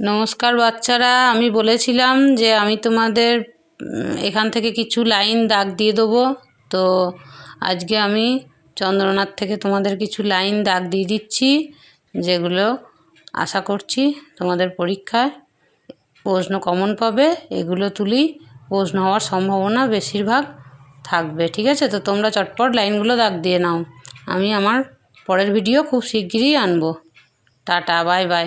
নমস্কার বাচ্চারা, আমি বলেছিলাম যে আমি তোমাদের এখান থেকে কিছু লাইন দাগ দিয়ে দেবো। তো আজকে আমি চন্দ্রনাথ থেকে তোমাদের কিছু লাইন দাগ দিয়ে দিচ্ছি, যেগুলো আশা করছি তোমাদের পরীক্ষায় প্রশ্ন কমন পাবে। এগুলো তুলি, প্রশ্ন হওয়ার সম্ভাবনা বেশিরভাগ থাকবে, ঠিক আছে? তো তোমরা চটপট লাইনগুলো দাগ দিয়ে নাও। আমি আমার পরের ভিডিও খুব শিগগিরই আনব। Tata, bye bye.